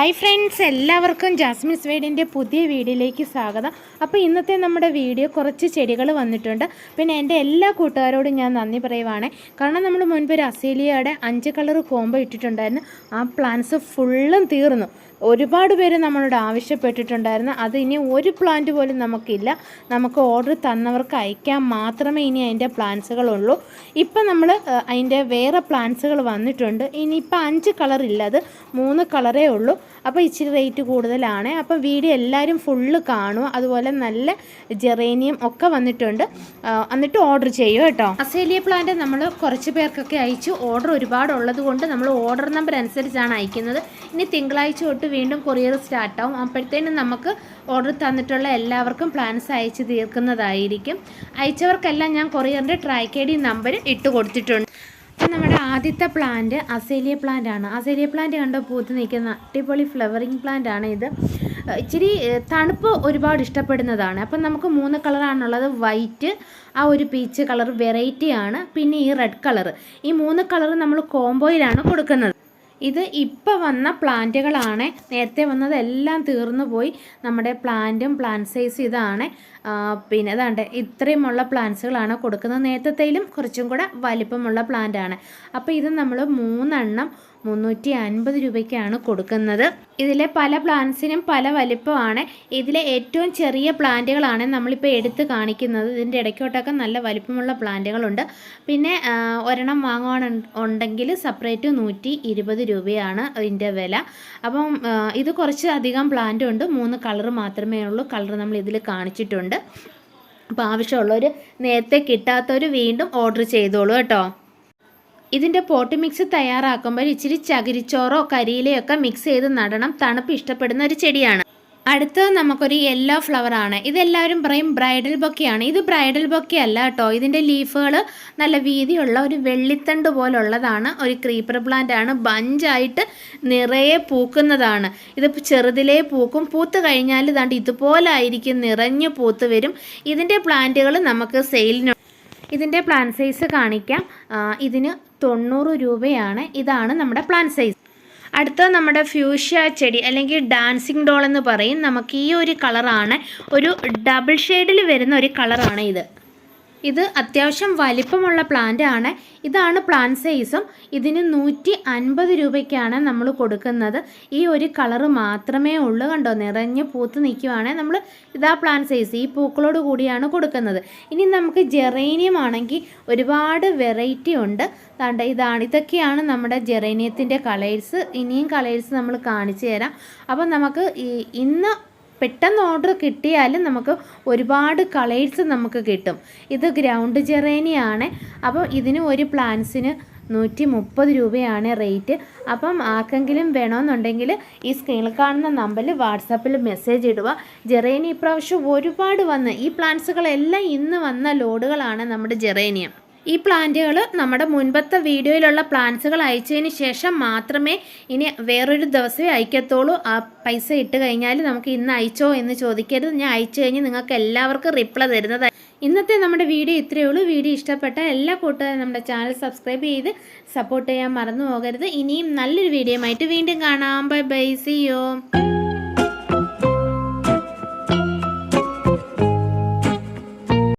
Hi friends എല്ലാവർക്കും Jasmine വീടിന്റെ പുതിയ വീഡിയോയിലേക്ക് സ്വാഗതം. അപ്പോൾ ഇന്നത്തെ നമ്മുടെ വീഡിയോ കുറച്ച് ചെടികൾ വന്നിട്ടുണ്ട്. പിന്നെ എന്റെ എല്ലാ കൂട്ടുകാരോടും ഞാൻ നന്ദി പറയുവാണ്. കാരണം നമ്മൾ മുൻപ് ഒരു അസീലിയയുടെ അഞ്ച് കളർ കോംബോ ഇട്ടിട്ടുണ്ടായിരുന്നു. ആ പ്ലാന്റ്സ് ഫുള്ളും തീർന്നു. ഒരുപാട് പേര് നമ്മളോട് ആവശ്യപ്പെട്ടിട്ടുണ്ടായിരുന്നു. അത് ഇനി ഒരു പ്ലാന്റ് പോലും നമുക്കില്ല. നമുക്ക് ഓർഡർ തന്നവർക്ക് അയക്കാൻ മാത്രമേ ഇനി അതിന്റെ പ്ലാന്റ്സുകളുള്ളൂ. ഇപ്പം നമ്മൾ അതിന്റെ വേറെ പ്ലാന്റ്സുകൾ വന്നിട്ടുണ്ട്. ഇനിയിപ്പോൾ അഞ്ച് കളർ ഇല്ല. അത് മൂന്ന് കളറേ ഉള്ളൂ. അപ്പോൾ ഇച്ചിരി റേറ്റ് കൂടുതലാണ്. അപ്പോൾ വീഡിയോ എല്ലാവരും ഫുള്ള് കാണും അതുപോലെ നല്ല ജെറേനിയം ഒക്കെ വന്നിട്ടുണ്ട്. എന്നിട്ട് ഓർഡർ ചെയ്യും കേട്ടോ. അസേലിയ പ്ലാന്റ് നമ്മൾ കുറച്ച് പേർക്കൊക്കെ അയച്ചു. ഓർഡർ ഒരുപാട് ഉള്ളത് കൊണ്ട് നമ്മൾ ഓർഡർ നമ്പർ അനുസരിച്ചാണ് അയക്കുന്നത്. ഇനി തിങ്കളാഴ്ച തൊട്ട് വീണ്ടും കൊറിയർ സ്റ്റാർട്ടാവും അപ്പോഴത്തേനും നമുക്ക് ഓർഡർ തന്നിട്ടുള്ള എല്ലാവർക്കും പ്ലാൻസ് അയച്ച് തീർക്കുന്നതായിരിക്കും. അയച്ചവർക്കെല്ലാം ഞാൻ കൊറിയറിന്റെ ട്രാക്ക് ഐ ഡി നമ്പർ ഇട്ട് കൊടുത്തിട്ടുണ്ട്. നമ്മുടെ ആദ്യത്തെ പ്ലാന്റ് അസേലിയ പ്ലാന്റ് ആണ്. അസേലിയ പ്ലാന്റ് കണ്ടോ? പൂത്ത് നിൽക്കുന്ന അടിപൊളി ഫ്ലവറിങ് പ്ലാന്റ് ആണ് ഇത്. ഇച്ചിരി തണുപ്പ് ഒരുപാട് ഇഷ്ടപ്പെടുന്നതാണ്. അപ്പം നമുക്ക് മൂന്ന് കളറാണുള്ളത് വൈറ്റ് ആ ഒരു പീച്ച് കളർ വെറൈറ്റി ആണ്. പിന്നെ ഈ റെഡ് കളർ ഈ മൂന്ന് കളർ നമ്മൾ കോംബോയിലാണ് കൊടുക്കുന്നത്. ഇത് ഇപ്പോൾ വന്ന പ്ലാന്റുകളാണ്. നേരത്തെ വന്നതെല്ലാം തീർന്നു പോയി. നമ്മുടെ പ്ലാന്റും പ്ലാന്റ് സൈസ് ഇതാണ്. പിന്നെ അതാണ്ട് ഇത്രയുമുള്ള പ്ലാന്റ്സുകളാണ് കൊടുക്കുന്നത്. നേരത്തേലും കുറച്ചും കൂടെ വലിപ്പമുള്ള പ്ലാന്റാണ്. അപ്പോൾ ഇത് നമ്മൾ മൂന്നെണ്ണം മുന്നൂറ്റി അൻപത് രൂപയ്ക്കാണ് കൊടുക്കുന്നത്. ഇതിലെ പല പ്ലാന്റ്സിനും പല വലിപ്പമാണ്. ഇതിലെ ഏറ്റവും ചെറിയ പ്ലാന്റുകളാണ് നമ്മളിപ്പോൾ എടുത്ത് കാണിക്കുന്നത്. ഇതിന്റെ ഇടയ്ക്കോട്ടൊക്കെ നല്ല വലിപ്പമുള്ള പ്ലാന്റുകളുണ്ട്. പിന്നെ ഒരെണ്ണം വാങ്ങുവാനുണ്ടെങ്കിൽ സെപ്പറേറ്റ് നൂറ്റി ഇരുപത് രൂപയാണ് ഇതിന്റെ വില. അപ്പം ഇത് കുറച്ച് അധികം പ്ലാന്റ് ഉണ്ട്. മൂന്ന് കളർ മാത്രമേ ഉള്ളൂ. കളർ നമ്മൾ ഇതിൽ കാണിച്ചിട്ടുണ്ട്. അപ്പോൾ ആവശ്യമുള്ളവർ നേരത്തെ കിട്ടാത്തവർ വീണ്ടും ഓർഡർ ചെയ്തോളൂ കേട്ടോ. ഇതിന്റെ പോട്ട് മിക്സ് തയ്യാറാക്കുമ്പോൾ ഇച്ചിരി ചകിരിച്ചോറോ കരിയിലയൊക്കെ മിക്സ് ചെയ്ത് നടണം. തണുപ്പ് ഇഷ്ടപ്പെടുന്ന ഒരു ചെടിയാണ്. അടുത്തത് നമുക്കൊരു യെല്ലോ ഫ്ലവർ ആണ്. ഇതെല്ലാവരും പറയും ബ്രൈഡൽ ബൊക്കെയാണ് ഇത് ബ്രൈഡൽ ബൊക്കെ അല്ല കേട്ടോ. ഇതിന്റെ ലീഫുകൾ നല്ല വീതിയുള്ള ഒരു വെള്ളിത്തണ്ട് പോലുള്ളതാണ്. ഒരു ക്രീപ്പർ പ്ലാന്റ് ആണ്. ബഞ്ചായിട്ട് നിറയെ പൂക്കുന്നതാണ്. ഇത് ചെറുതിലേ പൂക്കും. പൂത്ത് കഴിഞ്ഞാൽ ഇതാണ്ട് ഇതുപോലായിരിക്കും നിറഞ്ഞു പൂത്ത് വരും. ഇതിന്റെ പ്ലാന്റുകൾ നമുക്ക് സെയിലിന് ഇതിന്റെ പ്ലാൻ സൈസ് കാണിക്കാം. ഇതിന് തൊണ്ണൂറ് രൂപയാണ്. ഇതാണ് നമ്മുടെ പ്ലാൻ സൈസ് അടുത്തത് നമ്മുടെ ഫ്യൂഷ്യ ചെടി അല്ലെങ്കിൽ ഡാൻസിങ് ഡോൾ എന്ന് പറയും. നമുക്ക് ഈ ഒരു കളറാണ് ഒരു ഡബിൾ ഷെയ്ഡിൽ വരുന്ന ഒരു കളറാണ് ഇത്. ഇത് അത്യാവശ്യം വലിപ്പമുള്ള പ്ലാന്റ് ആണ്. ഇതാണ് പ്ലാൻ സൈസും ഇതിന് നൂറ്റി അൻപത് രൂപയ്ക്കാണ് നമ്മൾ കൊടുക്കുന്നത്. ഈ ഒരു കളറ് മാത്രമേ ഉള്ളൂ കണ്ടോ? നിറഞ്ഞ് പൂത്ത് നിൽക്കുവാണെങ്കിൽ നമ്മൾ ഇതാ പ്ലാൻ സൈസ് ഈ പൂക്കളോട് കൂടിയാണ് കൊടുക്കുന്നത്. ഇനി നമുക്ക് ജെറേനിയം ആണെങ്കിൽ ഒരുപാട് വെറൈറ്റി ഉണ്ട്. താണ്ട ഇതാണ് ഇതൊക്കെയാണ് നമ്മുടെ ജെറേനിയത്തിന്റെ കളേഴ്സ് ഇനിയും കളേഴ്സ് നമ്മൾ കാണിച്ചു തരാം. അപ്പം നമുക്ക് ഇന്ന് പെട്ടെന്ന് ഓർഡർ കിട്ടിയാലും നമുക്ക് ഒരുപാട് കളേഴ്സ് നമുക്ക് കിട്ടും. ഇത് ഗ്രൗണ്ട് ജെറേനിയാണ്. അപ്പോൾ ഇതിന് ഒരു പ്ലാന്റ്സിന് നൂറ്റി മുപ്പത് രൂപയാണ് റേറ്റ് അപ്പം ആർക്കെങ്കിലും വേണമെന്നുണ്ടെങ്കിൽ ഈ സ്ക്രീനിൽ കാണുന്ന നമ്പറിൽ വാട്സാപ്പിൽ മെസ്സേജ് ഇടുക. ജെറേനി ഇപ്രാവശ്യം ഒരുപാട് വന്ന് ഈ പ്ലാന്റ്സുകളെല്ലാം ഇന്ന് വന്ന ലോഡുകളാണ് നമ്മുടെ ജെറേനിയം. ഈ പ്ലാന്റുകൾ നമ്മുടെ മുൻപത്തെ വീഡിയോയിലുള്ള പ്ലാന്റ്സുകൾ അയച്ചതിന് ശേഷം മാത്രമേ ഇനി വേറൊരു ദിവസമേ അയക്കത്തുള്ളൂ. ആ പൈസ ഇട്ട് കഴിഞ്ഞാൽ നമുക്ക് ഇന്ന് അയച്ചോ എന്ന് ചോദിക്കരുത്. ഞാൻ അയച്ചു കഴിഞ്ഞ് നിങ്ങൾക്ക് എല്ലാവർക്കും റിപ്ലൈ തരുന്നതായി ഇന്നത്തെ നമ്മുടെ വീഡിയോ ഇത്രയേ ഉള്ളൂ. വീഡിയോ ഇഷ്ടപ്പെട്ട എല്ലാ കൂട്ടുകാരും നമ്മുടെ ചാനൽ സബ്സ്ക്രൈബ് ചെയ്ത് സപ്പോർട്ട് ചെയ്യാൻ മറന്നു പോകരുത്. ഇനിയും നല്ലൊരു വീഡിയോ ആയിട്ട് വീണ്ടും കാണാം. ബൈ ബൈ സി യോ